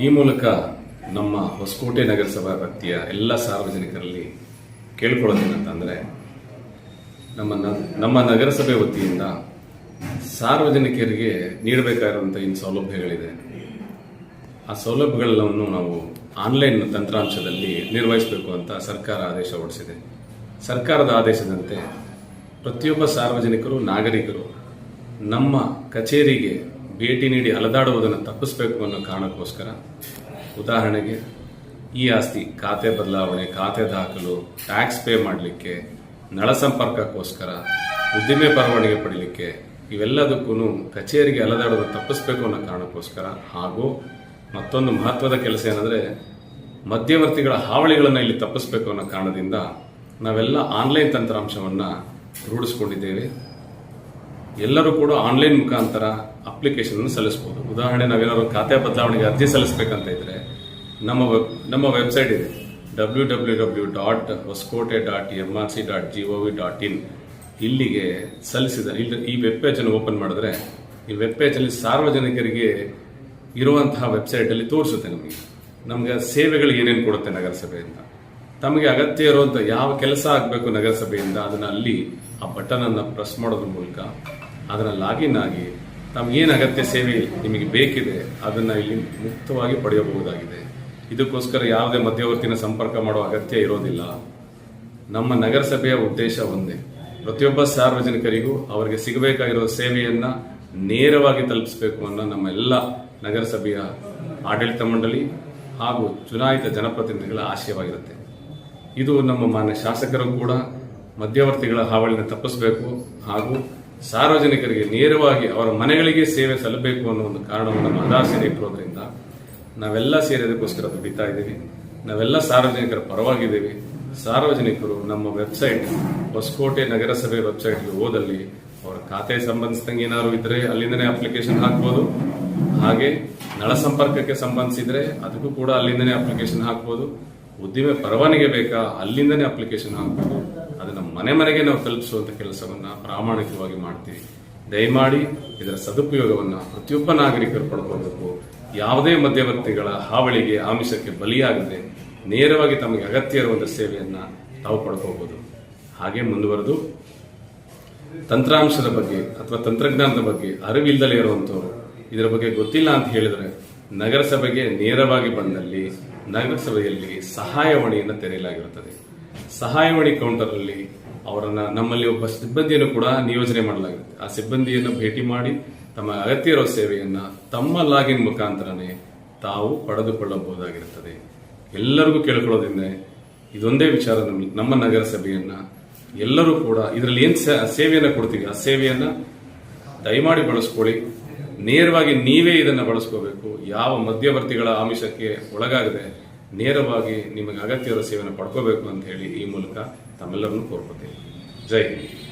ಈ ಮೂಲಕ ನಮ್ಮ ಹೊಸಕೋಟೆ ನಗರಸಭಾ ವ್ಯಾಪ್ತಿಯ ಎಲ್ಲ ಸಾರ್ವಜನಿಕರಲ್ಲಿ ಕೇಳ್ಕೊಳ್ಳೋದೇನಂತಂದರೆ ನಮ್ಮ ನಮ್ಮ ನಗರಸಭೆ ವತಿಯಿಂದ ಸಾರ್ವಜನಿಕರಿಗೆ ನೀಡಬೇಕಾಗಿರುವಂಥ ಏನು ಸೌಲಭ್ಯಗಳಿದೆ. ಆ ಸೌಲಭ್ಯಗಳನ್ನು ನಾವು ಆನ್ಲೈನ್ ತಂತ್ರಾಂಶದಲ್ಲಿ ನಿರ್ವಹಿಸಬೇಕು ಅಂತ ಸರ್ಕಾರ ಆದೇಶ ಹೊರಡಿಸಿದೆ. ಸರ್ಕಾರದ ಆದೇಶದಂತೆ ಪ್ರತಿಯೊಬ್ಬ ಸಾರ್ವಜನಿಕರು, ನಾಗರಿಕರು ನಮ್ಮ ಕಚೇರಿಗೆ ಭೇಟಿ ನೀಡಿ ಅಲದಾಡುವುದನ್ನು ತಪ್ಪಿಸಬೇಕು ಅನ್ನೋ ಕಾರಣಕ್ಕೋಸ್ಕರ ಉದಾಹರಣೆಗೆ ಈ ಆಸ್ತಿ ಖಾತೆ ಬದಲಾವಣೆ, ಖಾತೆ ದಾಖಲು ಟ್ಯಾಕ್ಸ್ ಪೇ ಮಾಡಲಿಕ್ಕೆ, ನಳ ಸಂಪರ್ಕಕ್ಕೋಸ್ಕರ, ಉದ್ದಿಮೆ ಬರವಣಿಗೆ ಪಡೀಲಿಕ್ಕೆ ಇವೆಲ್ಲದಕ್ಕೂ ಕಚೇರಿಗೆ ಅಲೆದಾಡೋದನ್ನು ತಪ್ಪಿಸಬೇಕು ಅನ್ನೋ ಕಾರಣಕ್ಕೋಸ್ಕರ ಹಾಗೂ ಮತ್ತೊಂದು ಮಹತ್ವದ ಕೆಲಸ ಏನಂದರೆ ಮಧ್ಯವರ್ತಿಗಳ ಹಾವಳಿಗಳನ್ನು ಇಲ್ಲಿ ತಪ್ಪಿಸಬೇಕು ಅನ್ನೋ ಕಾರಣದಿಂದ ನಾವೆಲ್ಲ ಆನ್ಲೈನ್ ತಂತ್ರಾಂಶವನ್ನು ರೂಢಿಸ್ಕೊಂಡಿದ್ದೇವೆ. ಎಲ್ಲರೂ ಕೂಡ ಆನ್ಲೈನ್ ಮುಖಾಂತರ ಅಪ್ಲಿಕೇಶನ್ ಅನ್ನು ಸಲ್ಲಿಸಬಹುದು ಉದಾಹರಣೆ ನಾವೇನಾದ್ರು ಖಾತೆ ಬದಲಾವಣೆಗೆ ಅರ್ಜಿ ಸಲ್ಲಿಸಬೇಕಂತ ಇದ್ರೆ ನಮ್ಮ ನಮ್ಮ ವೆಬ್ಸೈಟ್ ಇದೆ. W W W dot Hosakote dot M R C dot G O V dot in ಇಲ್ಲಿಗೆ ಸಲ್ಲಿಸಿದ ಇಲ್ಲಿ ಈ ವೆಬ್ ಪೇಜನ್ನು ಓಪನ್ ಮಾಡಿದ್ರೆ ಈ ವೆಬ್ ಪೇಜಲ್ಲಿ ಸಾರ್ವಜನಿಕರಿಗೆ ಇರುವಂತಹ ವೆಬ್ಸೈಟ್ ಅಲ್ಲಿ ತೋರಿಸುತ್ತೆ ನಮಗೆ. ನಮಗೆ ಸೇವೆಗಳು ಏನೇನು ಕೊಡುತ್ತೆ ನಗರಸಭೆಯಿಂದ. ತಮಗೆ ಅಗತ್ಯ ಇರುವಂಥ ಯಾವ ಕೆಲಸ ಆಗಬೇಕು ನಗರಸಭೆಯಿಂದ, ಅದನ್ನ ಅಲ್ಲಿ ಆ ಬಟನ್ ಅನ್ನ ಪ್ರೆಸ್ ಮಾಡೋದ್ರ ಮೂಲಕ ಅದನ್ನು ಲಾಗಿನ್ ಆಗಿ ತಮಗೇನು ಅಗತ್ಯ ಸೇವೆ ನಿಮಗೆ ಬೇಕಿದೆ, ಅದನ್ನು ಇಲ್ಲಿ ಮುಕ್ತವಾಗಿ ಪಡೆಯಬಹುದಾಗಿದೆ. ಇದಕ್ಕೋಸ್ಕರ ಯಾವುದೇ ಮಧ್ಯವರ್ತಿನ ಸಂಪರ್ಕ ಮಾಡೋ ಅಗತ್ಯ ಇರೋದಿಲ್ಲ. ನಮ್ಮ ನಗರಸಭೆಯ ಉದ್ದೇಶ ಒಂದೇ. ಪ್ರತಿಯೊಬ್ಬ ಸಾರ್ವಜನಿಕರಿಗೂ ಅವರಿಗೆ ಸಿಗಬೇಕಾಗಿರುವ ಸೇವೆಯನ್ನು ನೇರವಾಗಿ ತಲುಪಿಸಬೇಕು ಅನ್ನೋ ನಮ್ಮ ಎಲ್ಲ ನಗರಸಭೆಯ ಆಡಳಿತ ಮಂಡಳಿ ಹಾಗೂ ಚುನಾಯಿತ ಜನಪ್ರತಿನಿಧಿಗಳ ಆಶಯವಾಗಿರುತ್ತೆ. ಇದು ನಮ್ಮ ಮಾನ್ಯ ಶಾಸಕರು ಕೂಡ ಮಧ್ಯವರ್ತಿಗಳ ಹಾವಳಿನ ತಪ್ಪಿಸಬೇಕು ಹಾಗೂ ಸಾರ್ವಜನಿಕರಿಗೆ ನೇರವಾಗಿ ಅವರ ಮನೆಗಳಿಗೆ ಸೇವೆ ಸಲ್ಲಬೇಕು ಅನ್ನೋ ಒಂದು ಕಾರಣವನ್ನು ಆಧಾರ ಇಟ್ಟಿರೋದ್ರಿಂದ ನಾವೆಲ್ಲ ಸೇರಿ ಅದಕ್ಕೋಸ್ಕರ ದುಡಿತಾ ಇದ್ದೀವಿ. ನಾವೆಲ್ಲ ಸಾರ್ವಜನಿಕರ ಪರವಾಗಿದ್ದೀವಿ. ಸಾರ್ವಜನಿಕರು ನಮ್ಮ ವೆಬ್ಸೈಟ್ ಹೊಸಕೋಟೆ ನಗರಸಭೆ ವೆಬ್ಸೈಟ್ಗೆ ಹೋದಲ್ಲಿ ಅವರ ಖಾತೆ ಸಂಬಂಧಿಸಿದಂಗೆ ಏನಾದ್ರು ಇದ್ರೆ ಅಲ್ಲಿಂದನೇ ಅಪ್ಲಿಕೇಶನ್ ಹಾಕ್ಬೋದು. ಹಾಗೆ ನಳ ಸಂಪರ್ಕಕ್ಕೆ ಸಂಬಂಧಿಸಿದ್ರೆ ಅದಕ್ಕೂ ಕೂಡ ಅಲ್ಲಿಂದನೇ ಅಪ್ಲಿಕೇಶನ್ ಹಾಕ್ಬೋದು. ಉದ್ದಿಮೆ ಪರವಾನಿಗೆ ಬೇಕಾ? ಅಲ್ಲಿಂದನೇ ಅಪ್ಲಿಕೇಶನ್ ಹಾಕಬೇಕು. ಅದನ್ನು ಮನೆ ಮನೆಗೆ ನಾವು ತಲುಪಿಸುವಂತ ಕೆಲಸವನ್ನ ಪ್ರಾಮಾಣಿಕವಾಗಿ ಮಾಡ್ತೀವಿ. ದಯಮಾಡಿ ಇದರ ಸದುಪಯೋಗವನ್ನು ಪ್ರತಿಯೊಬ್ಬ ನಾಗರಿಕರು ಪಡ್ಕೋಬೇಕು ಯಾವುದೇ ಮಧ್ಯವರ್ತಿಗಳ ಹಾವಳಿಗೆ ಆಮಿಷಕ್ಕೆ ಬಲಿಯಾಗದೆ ನೇರವಾಗಿ ತಮಗೆ ಅಗತ್ಯ ಇರುವಂಥ ಸೇವೆಯನ್ನು ತಾವು ಪಡ್ಕೋಬಹುದು ಹಾಗೆ ಮುಂದುವರೆದು, ತಂತ್ರಾಂಶದ ಬಗ್ಗೆ ಅಥವಾ ತಂತ್ರಜ್ಞಾನದ ಬಗ್ಗೆ ಅರಿವಿಲ್ಲದಲೇ ಇರುವಂಥವ್ರು ಇದರ ಬಗ್ಗೆ ಗೊತ್ತಿಲ್ಲ ಅಂತ ಹೇಳಿದ್ರೆ ನಗರಸಭೆಗೆ ನೇರವಾಗಿ ಬಂದಲ್ಲಿ ನಗರಸಭೆಯಲ್ಲಿ ಸಹಾಯವಾಣಿಯನ್ನು ತೆರೆಯಲಾಗಿರುತ್ತದೆ. ಸಹಾಯವಾಣಿ ಕೌಂಟರ್ನಲ್ಲಿ ಅವರನ್ನ ನಮ್ಮಲ್ಲಿ ಒಬ್ಬ ಸಿಬ್ಬಂದಿಯನ್ನು ಕೂಡ ನಿಯೋಜನೆ ಮಾಡಲಾಗುತ್ತೆ ಆ ಸಿಬ್ಬಂದಿಯನ್ನು ಭೇಟಿ ಮಾಡಿ ತಮ್ಮ ಅಗತ್ಯ ಇರೋ ಸೇವೆಯನ್ನು ತಮ್ಮ ಲಾಗಿನ್ ಮುಖಾಂತರನೇ ತಾವು ಪಡೆದುಕೊಳ್ಳಬಹುದಾಗಿರುತ್ತದೆ. ಎಲ್ಲರಿಗೂ ಕೇಳ್ಕೊಳ್ಳೋದ್ರಿಂದ ಇದೊಂದೇ ವಿಚಾರ ನಮ್ಮ- ನಗರಸಭೆಯನ್ನ ಎಲ್ಲರೂ ಕೂಡ ಇದರಲ್ಲಿ ಏನು ಸೇವೆಯನ್ನ ಕೊಡ್ತೀವಿ, ಆ ಸೇವೆಯನ್ನ ದಯಮಾಡಿ ಬಳಸ್ಕೊಳ್ಳಿ. ನೇರವಾಗಿ ನೀವೇ ಇದನ್ನು ಬಳಸ್ಕೋಬೇಕು. ಯಾವ ಮಧ್ಯವರ್ತಿಗಳ ಆಮಿಷಕ್ಕೆ ಒಳಗಾಗದೆ ನೇರವಾಗಿ ನಿಮಗೆ ಅಗತ್ಯವಾದ ಸೇವೆಯನ್ನು ಪಡ್ಕೋಬೇಕು ಅಂತ ಹೇಳಿ ಈ ಮೂಲಕ ತಮ್ಮೆಲ್ಲರನ್ನು ಕೋರ್ಕೋತೇನೆ ಜೈ ಹಿಂದ್.